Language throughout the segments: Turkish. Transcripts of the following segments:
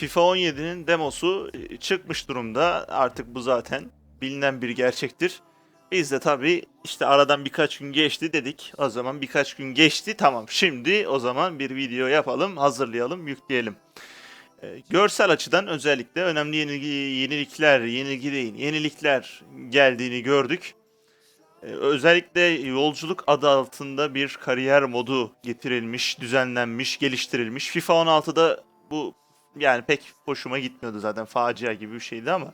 FIFA 17'nin demosu e, çıkmış durumda. Artık bu zaten bilinen bir gerçektir. Biz de tabii işte aradan birkaç gün geçti dedik. O zaman birkaç gün geçti tamam. Şimdi o zaman bir video yapalım, hazırlayalım, yükleyelim. Ee, görsel açıdan özellikle önemli yenilikler, yenilgi değil, yenilikler geldiğini gördük. Ee, özellikle yolculuk adı altında bir kariyer modu getirilmiş, düzenlenmiş, geliştirilmiş. FIFA 16'da bu yani pek hoşuma gitmiyordu zaten facia gibi bir şeydi ama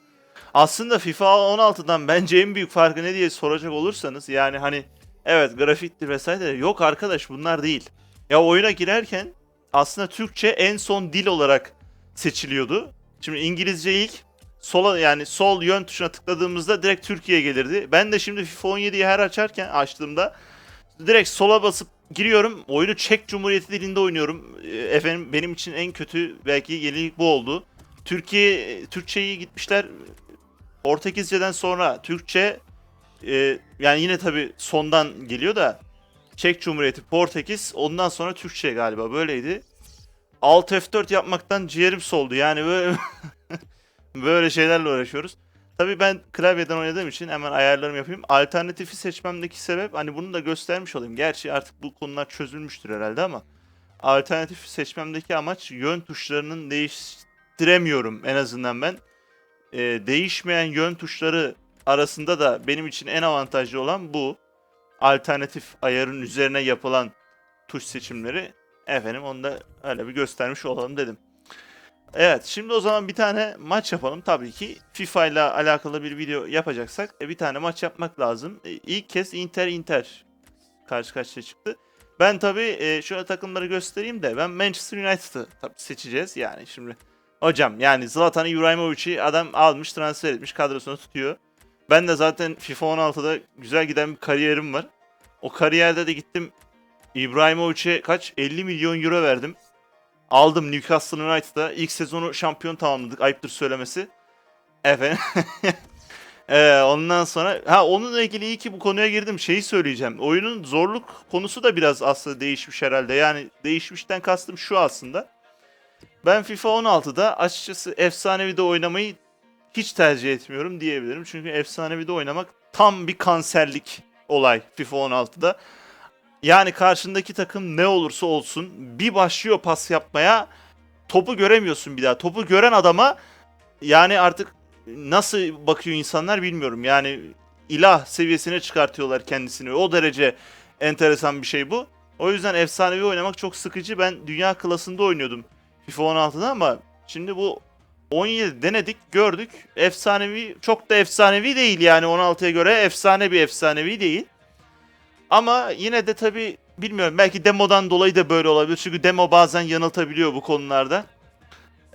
aslında FIFA 16'dan bence en büyük farkı ne diye soracak olursanız yani hani evet grafiktir vesaire yok arkadaş bunlar değil. Ya oyuna girerken aslında Türkçe en son dil olarak seçiliyordu. Şimdi İngilizce ilk sola yani sol yön tuşuna tıkladığımızda direkt Türkiye gelirdi. Ben de şimdi FIFA 17'yi her açarken açtığımda direkt sola basıp giriyorum. Oyunu Çek Cumhuriyeti dilinde oynuyorum. Ee, Efendim benim için en kötü belki yenilik bu oldu. Türkiye Türkçeyi gitmişler Portekizceden sonra Türkçe e, yani yine tabi sondan geliyor da Çek Cumhuriyeti Portekiz ondan sonra Türkçe galiba böyleydi. Alt F4 yapmaktan ciğerim soldu yani böyle böyle şeylerle uğraşıyoruz. Tabii ben klavyeden oynadığım için hemen ayarlarımı yapayım. Alternatifi seçmemdeki sebep hani bunu da göstermiş olayım. Gerçi artık bu konular çözülmüştür herhalde ama alternatifi seçmemdeki amaç yön tuşlarının değiştiremiyorum en azından ben. Ee, değişmeyen yön tuşları arasında da benim için en avantajlı olan bu. Alternatif ayarın üzerine yapılan tuş seçimleri. Efendim onu da öyle bir göstermiş olalım dedim. Evet şimdi o zaman bir tane maç yapalım. Tabii ki FIFA ile alakalı bir video yapacaksak e, bir tane maç yapmak lazım. E, ilk kez Inter Inter karşı karşıya çıktı. Ben tabii e, şöyle takımları göstereyim de ben Manchester United'ı seçeceğiz yani şimdi. Hocam yani Zlatan İbrahimovic'i adam almış transfer etmiş kadrosuna tutuyor. Ben de zaten FIFA 16'da güzel giden bir kariyerim var. O kariyerde de gittim İbrahimovic'e kaç 50 milyon euro verdim. Aldım Newcastle United'da. İlk sezonu şampiyon tamamladık. Ayıptır söylemesi. Efendim. Ee, ondan sonra ha onunla ilgili iyi ki bu konuya girdim. Şeyi söyleyeceğim. Oyunun zorluk konusu da biraz aslında değişmiş herhalde. Yani değişmişten kastım şu aslında. Ben FIFA 16'da açıkçası efsanevi de oynamayı hiç tercih etmiyorum diyebilirim. Çünkü efsanevi de oynamak tam bir kanserlik olay FIFA 16'da. Yani karşındaki takım ne olursa olsun bir başlıyor pas yapmaya topu göremiyorsun bir daha. Topu gören adama yani artık nasıl bakıyor insanlar bilmiyorum. Yani ilah seviyesine çıkartıyorlar kendisini. O derece enteresan bir şey bu. O yüzden efsanevi oynamak çok sıkıcı. Ben dünya klasında oynuyordum FIFA 16'da ama şimdi bu 17 denedik gördük. Efsanevi çok da efsanevi değil yani 16'ya göre efsane bir efsanevi değil. Ama yine de tabi bilmiyorum belki demodan dolayı da böyle olabilir. Çünkü demo bazen yanıltabiliyor bu konularda.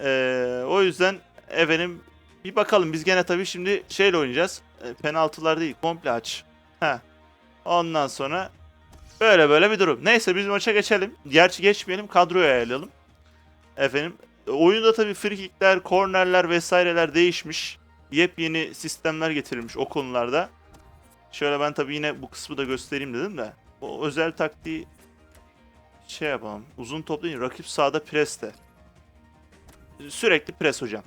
Ee, o yüzden efendim bir bakalım biz gene tabi şimdi şeyle oynayacağız. E, penaltılar değil komple aç. Heh. Ondan sonra böyle böyle bir durum. Neyse biz maça geçelim. Gerçi geçmeyelim kadroyu ayarlayalım. Efendim oyunda tabi frikikler, kornerler vesaireler değişmiş. Yepyeni sistemler getirilmiş o konularda. Şöyle ben tabii yine bu kısmı da göstereyim dedim de. O özel taktiği şey yapalım. Uzun top değil, rakip sağda preste. Sürekli pres hocam.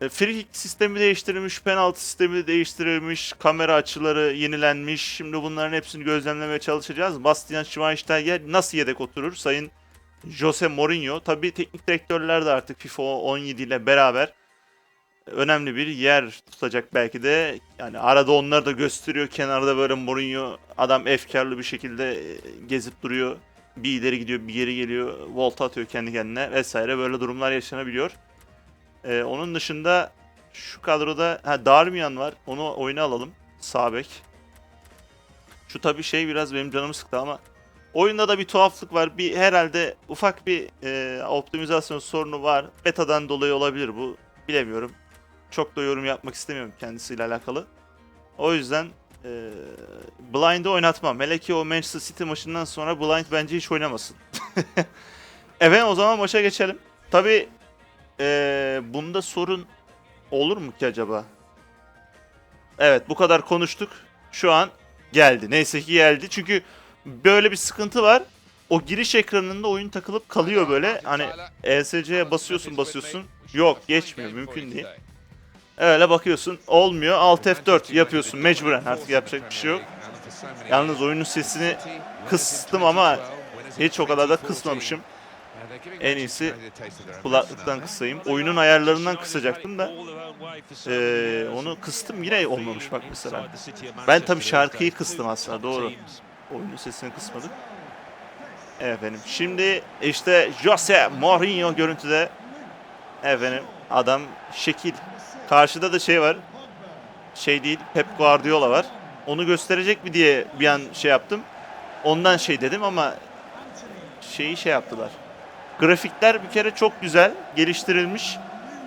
E, Free kick sistemi değiştirilmiş, penaltı sistemi değiştirilmiş, kamera açıları yenilenmiş. Şimdi bunların hepsini gözlemlemeye çalışacağız. Bastian Schweinsteiger nasıl yedek oturur? Sayın Jose Mourinho. Tabii teknik direktörler de artık FIFA 17 ile beraber önemli bir yer tutacak belki de. Yani arada onları da gösteriyor. Kenarda böyle Mourinho adam efkarlı bir şekilde e, gezip duruyor. Bir ileri gidiyor, bir geri geliyor. Volta atıyor kendi kendine vesaire. Böyle durumlar yaşanabiliyor. Ee, onun dışında şu kadroda ha Darmian var. Onu oyuna alalım. Sağ bek. Şu tabii şey biraz benim canımı sıktı ama oyunda da bir tuhaflık var. Bir herhalde ufak bir e, optimizasyon sorunu var. Beta'dan dolayı olabilir bu. Bilemiyorum. Çok da yorum yapmak istemiyorum kendisiyle alakalı. O yüzden e, Blind'ı oynatmam. Hele ki o Manchester City maçından sonra Blind bence hiç oynamasın. evet o zaman maça geçelim. Tabi e, bunda sorun olur mu ki acaba? Evet bu kadar konuştuk. Şu an geldi. Neyse ki geldi. Çünkü böyle bir sıkıntı var. o giriş ekranında oyun takılıp kalıyor böyle. Hani ESC'ye basıyorsun basıyorsun. Yok geçmiyor mümkün değil. Öyle bakıyorsun olmuyor. Alt F4 yapıyorsun mecburen artık yapacak bir şey yok. Yalnız oyunun sesini kıstım ama hiç o kadar da kısmamışım. En iyisi kulaklıktan kısayım. Oyunun ayarlarından kısacaktım da eee, onu kıstım yine olmamış bak mesela. Ben tabii şarkıyı kıstım aslında doğru. Oyunun sesini kısmadım. Efendim şimdi işte Jose Mourinho görüntüde. Efendim adam şekil. Karşıda da şey var. Şey değil Pep Guardiola var. Onu gösterecek mi diye bir an şey yaptım. Ondan şey dedim ama şeyi şey yaptılar. Grafikler bir kere çok güzel geliştirilmiş.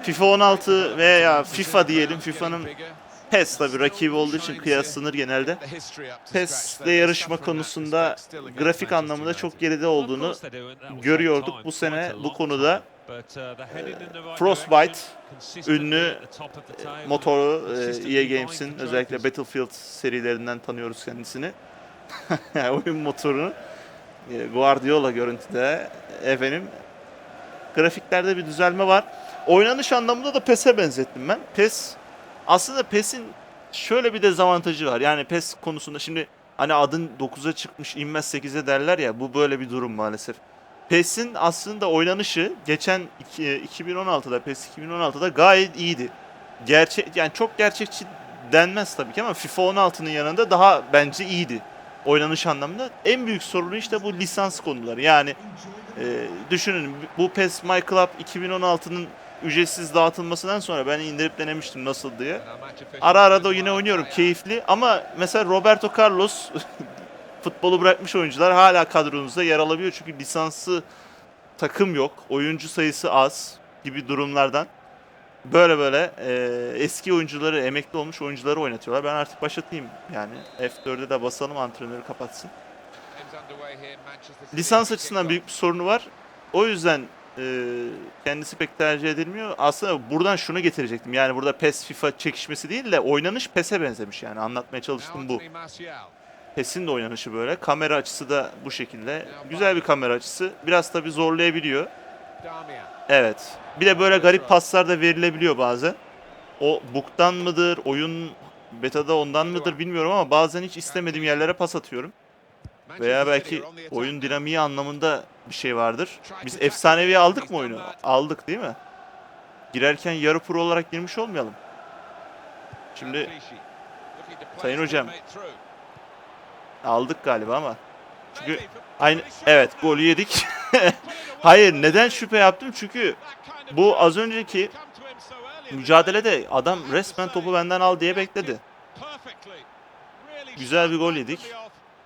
FIFA 16 veya FIFA diyelim FIFA'nın PES tabi rakibi olduğu için kıyaslanır genelde. PES'le yarışma konusunda grafik anlamında çok geride olduğunu görüyorduk. Bu sene bu konuda Frostbite ünlü motoru e, EA Games'in özellikle Battlefield serilerinden tanıyoruz kendisini. Oyun motorunu e, Guardiola görüntüde efendim grafiklerde bir düzelme var. Oynanış anlamında da PES'e benzettim ben. PES aslında PES'in şöyle bir dezavantajı var. Yani PES konusunda şimdi hani adın 9'a çıkmış inmez 8'e derler ya bu böyle bir durum maalesef. PES'in aslında oynanışı geçen iki- 2016'da PES 2016'da gayet iyiydi. Gerçek yani çok gerçekçi denmez tabii ki ama FIFA 16'nın yanında daha bence iyiydi oynanış anlamında. En büyük sorunu işte bu lisans konuları. Yani e, düşünün bu PES My Club 2016'nın ücretsiz dağıtılmasından sonra ben indirip denemiştim nasıl diye. Ara ara da yine oynuyorum keyifli ama mesela Roberto Carlos futbolu bırakmış oyuncular hala kadronuzda yer alabiliyor çünkü lisanslı takım yok, oyuncu sayısı az gibi durumlardan böyle böyle e, eski oyuncuları, emekli olmuş oyuncuları oynatıyorlar. Ben artık başlatayım yani F4'e de basalım antrenörü kapatsın. Lisans açısından büyük bir sorunu var. O yüzden e, kendisi pek tercih edilmiyor. Aslında buradan şunu getirecektim. Yani burada PES FIFA çekişmesi değil de oynanış PES'e benzemiş yani. Anlatmaya çalıştım bu. PES'in de oynanışı böyle. Kamera açısı da bu şekilde. Güzel bir kamera açısı. Biraz tabii zorlayabiliyor. Evet. Bir de böyle garip paslar da verilebiliyor bazen. O bug'dan mıdır, oyun betada ondan mıdır bilmiyorum ama bazen hiç istemediğim yerlere pas atıyorum. Veya belki oyun dinamiği anlamında bir şey vardır. Biz efsanevi aldık mı oyunu? Aldık değil mi? Girerken yarı pro olarak girmiş olmayalım. Şimdi Sayın hocam. Aldık galiba ama. Çünkü aynı evet golü yedik. Hayır neden şüphe yaptım? Çünkü bu az önceki mücadelede adam resmen topu benden al diye bekledi. Güzel bir gol yedik.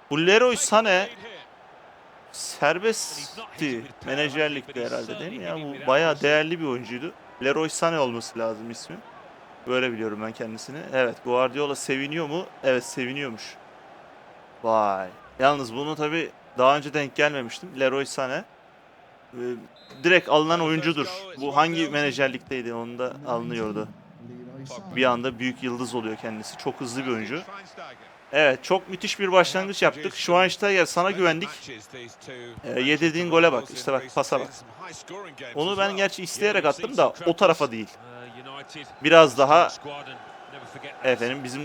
Bu Leroy Sané serbestti. Menajerlikti herhalde değil mi ya? Bu bayağı değerli bir oyuncuydu. Leroy Sané olması lazım ismi. Böyle biliyorum ben kendisini. Evet Guardiola seviniyor mu? Evet seviniyormuş. Vay. Yalnız bunu tabi daha önce denk gelmemiştim. Leroy Sané. Ee, direkt alınan oyuncudur. Bu hangi menajerlikteydi onu da alınıyordu. Bir anda büyük yıldız oluyor kendisi. Çok hızlı bir oyuncu. Evet çok müthiş bir başlangıç yaptık. Schweinsteiger sana güvendik. Ee, yedirdiğin gole bak. İşte bak pasa bak. Onu ben gerçi isteyerek attım da o tarafa değil. Biraz daha efendim bizim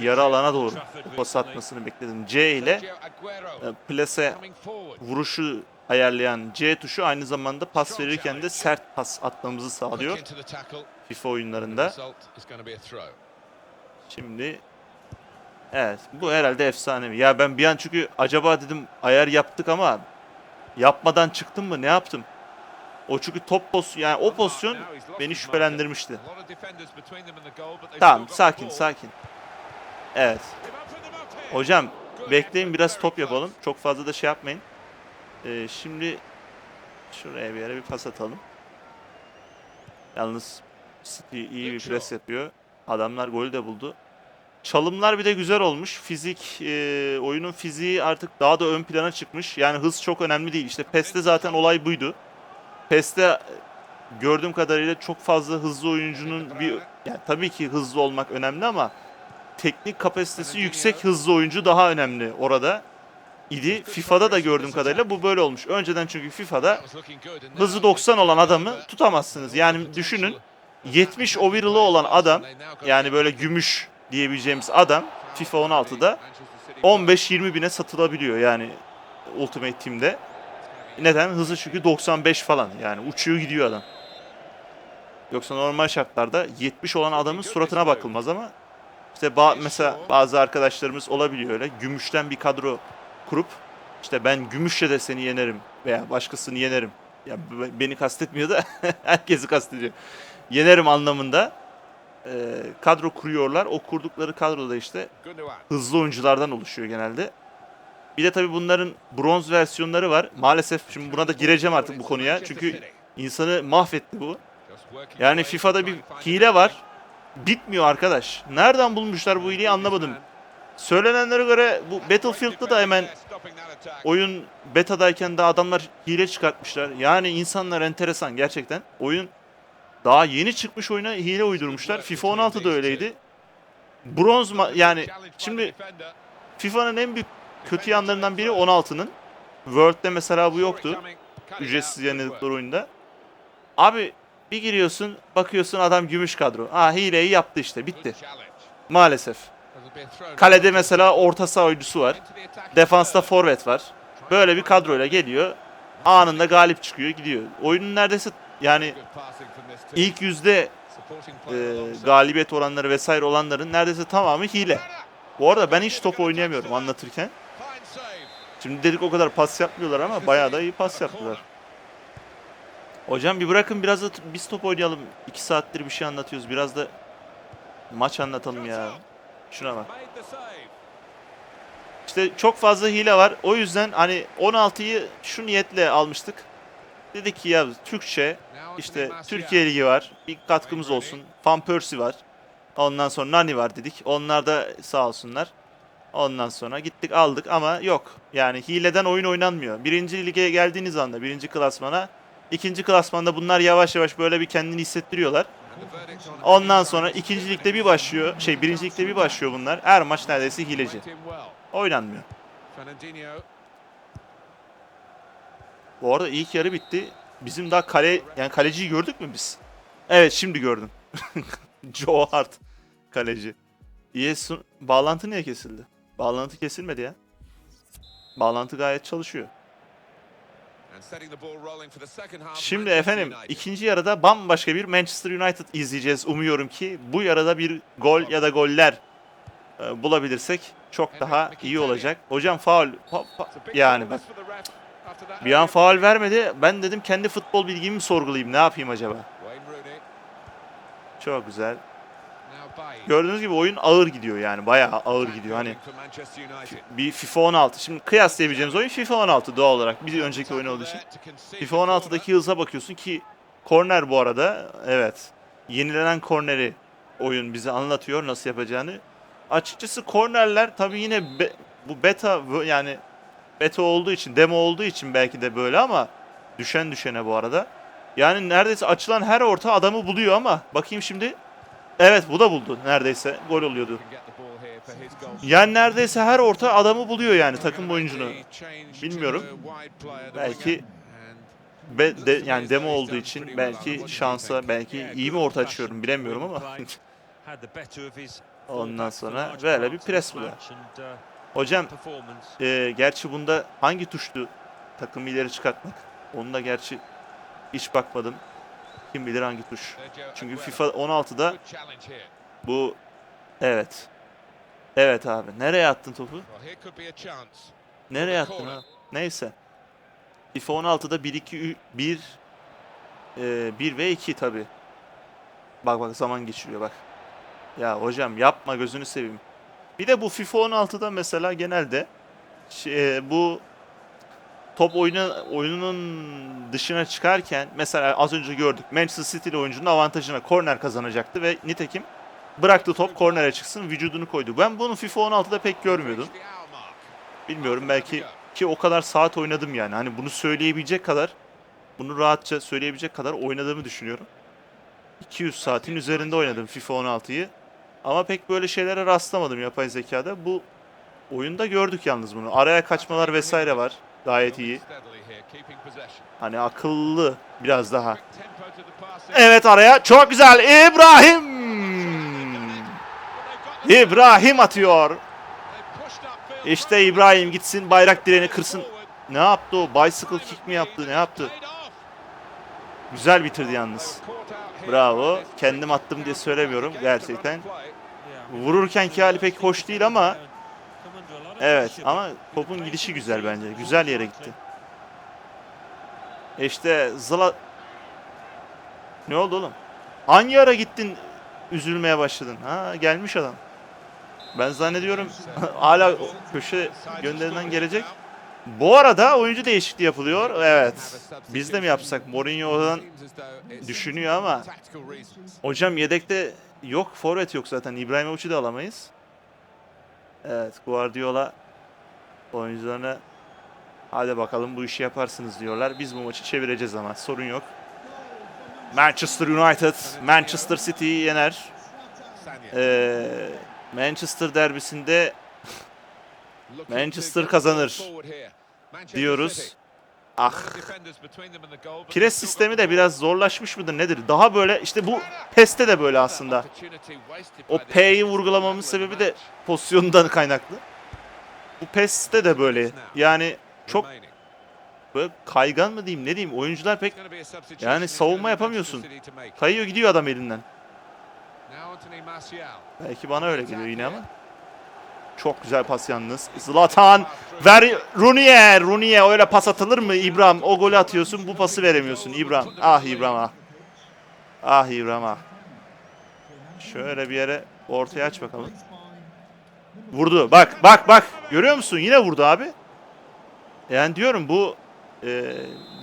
yarı alana doğru pas atmasını bekledim. C ile e, plase vuruşu ayarlayan C tuşu aynı zamanda pas verirken de sert pas atmamızı sağlıyor FIFA oyunlarında. Şimdi evet bu herhalde efsanevi. Ya ben bir an çünkü acaba dedim ayar yaptık ama yapmadan çıktım mı ne yaptım? O çünkü top pozisyon yani o pozisyon beni şüphelendirmişti. Tamam sakin sakin. Evet. Hocam bekleyin biraz top yapalım. Çok fazla da şey yapmayın. Ee, şimdi şuraya bir yere bir pas atalım. Yalnız City iyi bir pres yapıyor. Adamlar golü de buldu. Çalımlar bir de güzel olmuş. Fizik, e, oyunun fiziği artık daha da ön plana çıkmış. Yani hız çok önemli değil. İşte PES'te zaten olay buydu. PES'te gördüğüm kadarıyla çok fazla hızlı oyuncunun bir yani tabii ki hızlı olmak önemli ama teknik kapasitesi yüksek hızlı oyuncu daha önemli orada. idi. FIFA'da da gördüğüm kadarıyla bu böyle olmuş. Önceden çünkü FIFA'da hızı 90 olan adamı tutamazsınız. Yani düşünün 70 overall'ı olan adam yani böyle gümüş diyebileceğimiz adam FIFA 16'da 15-20 bine satılabiliyor yani Ultimate Team'de. Neden? Hızı çünkü 95 falan yani uçuyor gidiyor adam. Yoksa normal şartlarda 70 olan adamın suratına bakılmaz ama işte ba- mesela bazı arkadaşlarımız olabiliyor öyle. Gümüşten bir kadro kurup işte ben gümüşle de seni yenerim veya başkasını yenerim. Ya beni kastetmiyor da herkesi kastediyor. Yenerim anlamında e, kadro kuruyorlar. O kurdukları kadroda işte hızlı oyunculardan oluşuyor genelde. Bir de tabii bunların bronz versiyonları var. Maalesef şimdi buna da gireceğim artık bu konuya. Çünkü insanı mahvetti bu. Yani FIFA'da bir hile var. Bitmiyor arkadaş. Nereden bulmuşlar bu hileyi anlamadım. Söylenenlere göre bu Battlefield'da da hemen oyun betadayken de adamlar hile çıkartmışlar. Yani insanlar enteresan gerçekten. Oyun daha yeni çıkmış oyuna hile uydurmuşlar. FIFA 16 da öyleydi. Bronz yani şimdi FIFA'nın en büyük kötü yanlarından biri 16'nın. World'de mesela bu yoktu. Ücretsiz yayınladıkları oyunda. Abi bir giriyorsun bakıyorsun adam gümüş kadro. Ha hileyi yaptı işte bitti. Maalesef. Kalede mesela orta saha oyuncusu var. Defansta forvet var. Böyle bir kadroyla geliyor. Anında galip çıkıyor gidiyor. Oyunun neredeyse yani ilk yüzde e, galibiyet oranları vesaire olanların neredeyse tamamı hile. Bu arada ben hiç top oynayamıyorum anlatırken. Şimdi dedik o kadar pas yapmıyorlar ama bayağı da iyi pas yaptılar. Hocam bir bırakın biraz da biz top oynayalım. İki saattir bir şey anlatıyoruz. Biraz da maç anlatalım ya. Şuna bak. İşte çok fazla hile var. O yüzden hani 16'yı şu niyetle almıştık. Dedik ki ya Türkçe işte Türkiye Ligi var. Bir katkımız olsun. Van Persie var. Ondan sonra Nani var dedik. Onlar da sağ olsunlar. Ondan sonra gittik aldık ama yok. Yani hileden oyun oynanmıyor. Birinci lige geldiğiniz anda birinci klasmana ikinci klasmanda bunlar yavaş yavaş böyle bir kendini hissettiriyorlar. Ondan sonra ikinci ligde bir başlıyor. Şey birinci ligde bir başlıyor bunlar. Her maç neredeyse hileci. Oynanmıyor. Bu arada ilk yarı bitti. Bizim daha kale yani kaleciyi gördük mü biz? Evet şimdi gördüm. Joe Hart kaleci. ES bağlantı niye kesildi? Bağlantı kesilmedi ya. Bağlantı gayet çalışıyor. Şimdi efendim ikinci yarıda bambaşka bir Manchester United izleyeceğiz. Umuyorum ki bu yarıda bir gol ya da goller e, bulabilirsek çok daha iyi olacak. Hocam faul fa- fa- yani bak bir an faul vermedi. Ben dedim kendi futbol bilgimi mi sorgulayayım ne yapayım acaba? Çok güzel. Gördüğünüz gibi oyun ağır gidiyor yani bayağı ağır gidiyor. Hani bir FIFA 16. Şimdi kıyaslayabileceğimiz oyun FIFA 16 doğal olarak. Bir önceki oyun olduğu için. FIFA 16'daki hıza bakıyorsun ki korner bu arada. Evet. Yenilenen korneri oyun bize anlatıyor nasıl yapacağını. Açıkçası kornerler tabii yine be- bu beta yani beta olduğu için, demo olduğu için belki de böyle ama düşen düşene bu arada. Yani neredeyse açılan her orta adamı buluyor ama bakayım şimdi. Evet bu da buldu neredeyse. Gol oluyordu. Yani neredeyse her orta adamı buluyor yani takım oyuncunu. Bilmiyorum. Belki Be, de, yani demo olduğu için belki şansa belki iyi mi orta açıyorum bilemiyorum ama Ondan sonra böyle bir pres bu hocam e, gerçi bunda hangi tuştu takımı ileri çıkartmak? Onu da gerçi hiç bakmadım. Kim bilir hangi tuş. Çünkü FIFA 16'da bu evet. Evet abi. Nereye attın topu? Nereye attın abi? Neyse. FIFA 16'da 1 2 1 e, 1 ve 2 tabi. Bak bak zaman geçiriyor bak. Ya hocam yapma gözünü seveyim. Bir de bu FIFA 16'da mesela genelde şey, e, bu top oyunu, oyunun dışına çıkarken mesela az önce gördük Manchester City'li oyuncunun avantajına korner kazanacaktı ve nitekim bıraktı top kornere çıksın vücudunu koydu. Ben bunu FIFA 16'da pek görmüyordum. Bilmiyorum belki ki o kadar saat oynadım yani. Hani bunu söyleyebilecek kadar bunu rahatça söyleyebilecek kadar oynadığımı düşünüyorum. 200 saatin üzerinde oynadım FIFA 16'yı. Ama pek böyle şeylere rastlamadım yapay zekada. Bu Oyunda gördük yalnız bunu. Araya kaçmalar vesaire var. Gayet iyi. Hani akıllı biraz daha. Evet araya çok güzel İbrahim. İbrahim atıyor. İşte İbrahim gitsin bayrak direğini kırsın. Ne yaptı o? Bicycle kick mi yaptı? Ne yaptı? Güzel bitirdi yalnız. Bravo. Kendim attım diye söylemiyorum gerçekten. Vururken ki hali pek hoş değil ama evet ama topun gidişi güzel bence. Güzel yere gitti. İşte Zla... Ne oldu oğlum? Hangi ara gittin üzülmeye başladın? Ha gelmiş adam. Ben zannediyorum hala köşe gönderilen gelecek. Bu arada oyuncu değişikliği yapılıyor. Evet. Biz de mi yapsak? Mourinho'dan düşünüyor ama hocam yedekte yok. Forvet yok zaten. İbrahimovic'i de alamayız. Evet. Guardiola oyuncularına hadi bakalım bu işi yaparsınız diyorlar. Biz bu maçı çevireceğiz ama sorun yok. Manchester United, Manchester City'yi yener. Ee, Manchester derbisinde Manchester kazanır diyoruz. Ah pres sistemi de biraz zorlaşmış mıdır nedir? Daha böyle işte bu PES'te de böyle aslında. O P'yi vurgulamamın sebebi de pozisyondan kaynaklı. Bu PES'te de böyle. Yani çok böyle kaygan mı diyeyim ne diyeyim oyuncular pek yani savunma yapamıyorsun. kayıyor gidiyor adam elinden. Belki bana öyle geliyor yine ama. Çok güzel pas yalnız. Zlatan ver Rooney'e. Rooney'e öyle pas atılır mı İbrahim? O golü atıyorsun bu pası veremiyorsun İbrahim. Ah İbrahim ah. Ah İbrahim ah. Şöyle bir yere ortaya aç bakalım. Vurdu. Bak bak bak. Görüyor musun? Yine vurdu abi. Yani diyorum bu e,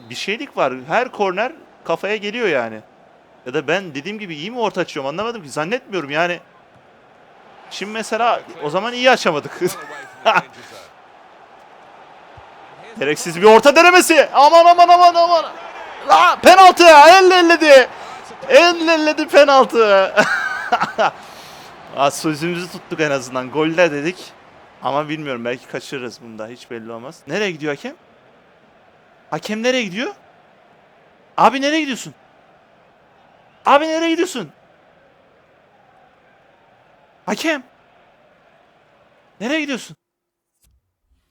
bir şeylik var. Her korner kafaya geliyor yani. Ya da ben dediğim gibi iyi mi orta açıyorum anlamadım ki. Zannetmiyorum yani. Şimdi mesela o zaman iyi açamadık. Gereksiz bir orta denemesi. Aman aman aman aman. La, penaltı. Elle elledi. Elle elledi penaltı. Aa, sözümüzü tuttuk en azından. Goller dedik. Ama bilmiyorum belki kaçırırız bunda. Hiç belli olmaz. Nereye gidiyor hakem? Hakem nereye gidiyor? Abi nereye gidiyorsun? Abi nereye gidiyorsun? Hakem. Nereye gidiyorsun?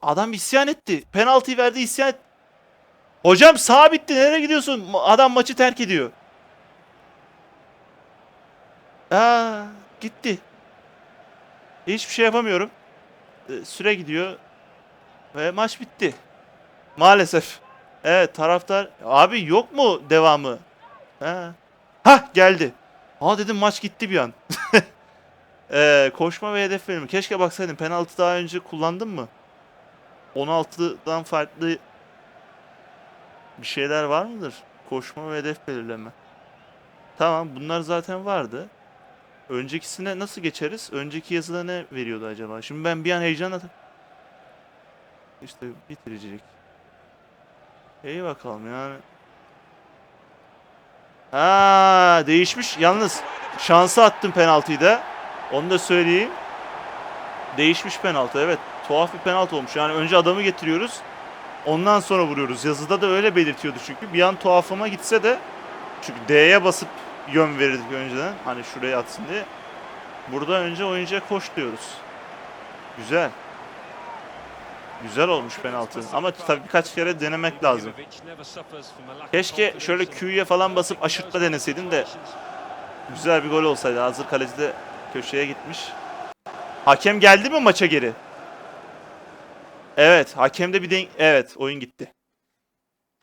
Adam isyan etti. Penaltıyı verdi isyan et. Hocam sağ bitti. Nereye gidiyorsun? Adam maçı terk ediyor. Aa, gitti. Hiçbir şey yapamıyorum. Ee, Süre gidiyor. Ve maç bitti. Maalesef. Evet taraftar. Abi yok mu devamı? Ha. Hah geldi. Aa dedim maç gitti bir an. Ee, koşma ve hedef verimi. Keşke baksaydım. Penaltı daha önce kullandın mı? 16'dan farklı bir şeyler var mıdır? Koşma ve hedef belirleme. Tamam bunlar zaten vardı. Öncekisine nasıl geçeriz? Önceki yazıda ne veriyordu acaba? Şimdi ben bir an heyecanla... İşte bitiricilik. İyi bakalım yani. Ha değişmiş. Yalnız şansı attım penaltıyı da. Onu da söyleyeyim. Değişmiş penaltı evet. Tuhaf bir penaltı olmuş. Yani önce adamı getiriyoruz. Ondan sonra vuruyoruz. Yazıda da öyle belirtiyordu çünkü. Bir an tuhafıma gitse de çünkü D'ye basıp yön verirdik önceden. Hani şuraya atsın diye. Burada önce oyuncuya koş diyoruz. Güzel. Güzel olmuş penaltı. Ama tabii birkaç kere denemek lazım. Keşke şöyle Q'ye falan basıp aşırtma deneseydim de güzel bir gol olsaydı. Hazır kaleci de köşeye gitmiş. Hakem geldi mi maça geri? Evet, hakemde bir denk... Evet, oyun gitti.